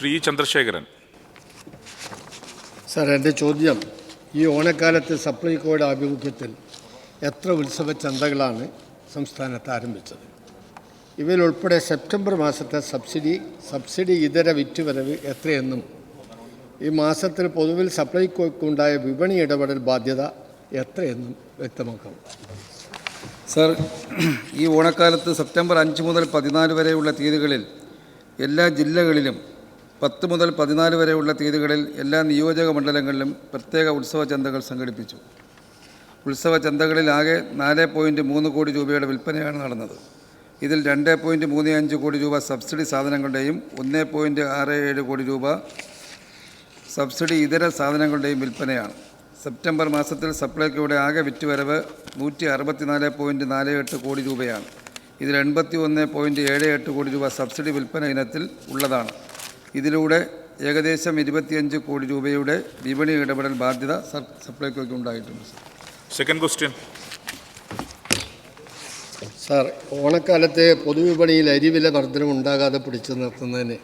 Shri Chandrasekharan. Sir എന്റെ ചോദ്യം ഈ ഓണക്കാലത്ത് സപ്ലൈകോയുടെ ആഭിമുഖ്യത്തിൽ എത്ര ഉത്സവ ചന്തകളാണ് സംസ്ഥാനത്ത് ആരംഭിച്ചത്? ഇവയിലുൾപ്പെടെ സെപ്റ്റംബർ മാസത്തെ സബ്സിഡി സബ്സിഡി ഇതര വിറ്റുവരവ് എത്രയെന്നും ഈ മാസത്തിൽ പൊതുവിൽ സപ്ലൈകോയ്ക്കുണ്ടായ വിപണി ഇടപെടൽ ബാധ്യത എത്രയെന്നും വ്യക്തമാക്കാം. സർ ഈ ഓണക്കാലത്ത് സെപ്റ്റംബർ അഞ്ച് മുതൽ പതിനാല് വരെയുള്ള തീയതികളിൽ എല്ലാ ജില്ലകളിലും പത്ത് മുതൽ പതിനാല് വരെയുള്ള തീയതികളിൽ എല്ലാ നിയോജക മണ്ഡലങ്ങളിലും പ്രത്യേക ഉത്സവ ചന്തകൾ സംഘടിപ്പിച്ചു. ഉത്സവ ചന്തകളിൽ ആകെ നാല് പോയിന്റ് മൂന്ന് കോടി രൂപയുടെ വിൽപ്പനയാണ് നടന്നത്. ഇതിൽ രണ്ട് പോയിന്റ് മൂന്ന് അഞ്ച് കോടി രൂപ സബ്സിഡി സാധനങ്ങളുടെയും ഒന്ന് പോയിന്റ് ആറ് ഏഴ് കോടി രൂപ സബ്സിഡി ഇതര സാധനങ്ങളുടെയും വിൽപ്പനയാണ്. സെപ്റ്റംബർ മാസത്തിൽ സപ്ലൈകോയുടെ ആകെ വിറ്റുവരവ് നൂറ്റി അറുപത്തിനാല് പോയിന്റ് നാല് എട്ട് കോടി രൂപയാണ്. ഇതിൽ എൺപത്തി ഒന്ന് പോയിന്റ് ഏഴ് എട്ട് കോടി രൂപ സബ്സിഡി വിൽപ്പന ഇനത്തിൽ ഉള്ളതാണ്. ഇതിലൂടെ ഏകദേശം ഇരുപത്തിയഞ്ച് കോടി രൂപയുടെ വിപണി ഇടപെടൽ ബാധ്യത സപ്ലൈക്കോയ്ക്ക് സപ്ലൈകോയ്ക്ക് ഉണ്ടായിട്ടുണ്ട് സർ. സെക്കൻഡ് ക്വസ്റ്റ്യൻ സാർ ഓണക്കാലത്തെ പൊതുവിപണിയിൽ അരിവില വർധനം ഉണ്ടാകാതെ പിടിച്ചു നിർത്തുന്നതിന്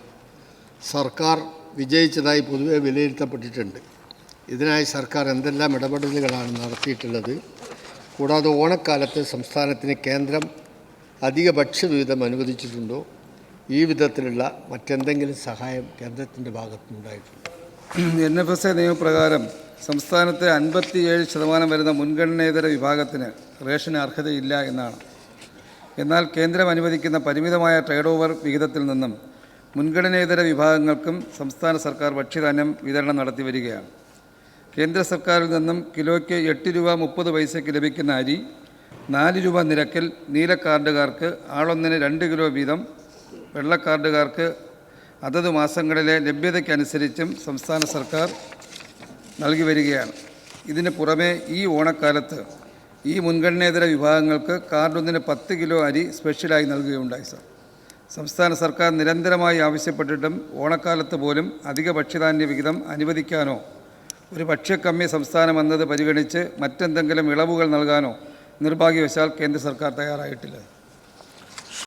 സർക്കാർ വിജയിച്ചതായി പൊതുവെ വിലയിരുത്തപ്പെട്ടിട്ടുണ്ട്. ഇതിനായി സർക്കാർ എന്തെല്ലാം ഇടപെടലുകളാണ് നടത്തിയിട്ടുള്ളത്? കൂടാതെ ഓണക്കാലത്ത് സംസ്ഥാനത്തിന് കേന്ദ്രം അധിക ഭക്ഷ്യവിഹിതം അനുവദിച്ചിട്ടുണ്ടോ? ഈ വിധത്തിലുള്ള മറ്റെന്തെങ്കിലും സഹായം കേന്ദ്രത്തിന്റെ ഭാഗത്തുനിന്നുണ്ടായിട്ടുണ്ട്. എൻ എഫ് എസ് എ നിയമപ്രകാരം സംസ്ഥാനത്തെ അൻപത്തിയേഴ് ശതമാനം വരുന്ന മുൻഗണനേതര വിഭാഗത്തിന് റേഷന് അർഹതയില്ല എന്നാണ്. എന്നാൽ കേന്ദ്രം അനുവദിക്കുന്ന പരിമിതമായ ട്രേഡ് ഓവർ വിഹിതത്തിൽ നിന്നും മുൻഗണനേതര വിഭാഗങ്ങൾക്കും സംസ്ഥാന സർക്കാർ ഭക്ഷ്യധാന്യം വിതരണം നടത്തി വരികയാണ്. കേന്ദ്ര സർക്കാരിൽ നിന്നും കിലോയ്ക്ക് എട്ട് രൂപ മുപ്പത് പൈസയ്ക്ക് ലഭിക്കുന്ന അരി നാല് രൂപ നിരക്കിൽ നീല കാർഡുകാർക്ക് ആളൊന്നിന് രണ്ട് കിലോ വീതം വെള്ളക്കാർഡുകാർക്ക് അതത് മാസങ്ങളിലെ ലഭ്യതയ്ക്കനുസരിച്ചും സംസ്ഥാന സർക്കാർ നൽകി വരികയാണ്. ഇതിന് പുറമെ ഈ ഓണക്കാലത്ത് ഈ മുൻഗണനേതര വിഭാഗങ്ങൾക്ക് കാർഡൊന്നിന് പത്ത് കിലോ അരി സ്പെഷ്യലായി നൽകുകയുണ്ടായി സർ. സംസ്ഥാന സർക്കാർ നിരന്തരമായി ആവശ്യപ്പെട്ടിട്ടും ഓണക്കാലത്ത് പോലും അധിക ഭക്ഷ്യധാന്യ വിഹിതം അനുവദിക്കാനോ ഒരു ഭക്ഷ്യക്കമ്മി സംസ്ഥാനം എന്നത് പരിഗണിച്ച് മറ്റെന്തെങ്കിലും ഇളവുകൾ നൽകാനോ നിർഭാഗ്യവശാൽ കേന്ദ്ര സർക്കാർ തയ്യാറായിട്ടില്ല.